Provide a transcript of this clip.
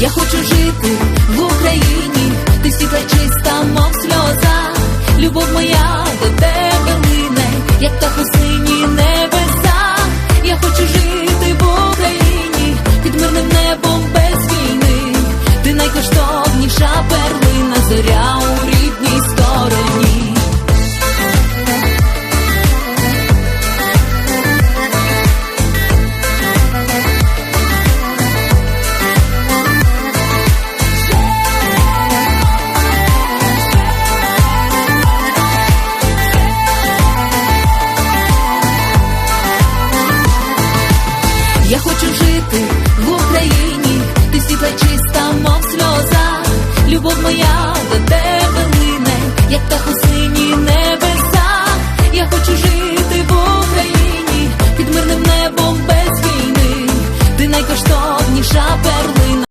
Я хочу жити в Україні, ти світла чиста, мов сльоза, любов моя до тебе лине, як та хусині небеса. Я хочу жити в Україні, під мирним небом без війни, ти найкоштовніша перлина зоря. Я хочу жити в Україні, ти світла чиста, мов сльоза, любов моя до тебе лине, як та сині небеса. Я хочу жити в Україні, під мирним небом без війни, ти найкоштовніша перлина.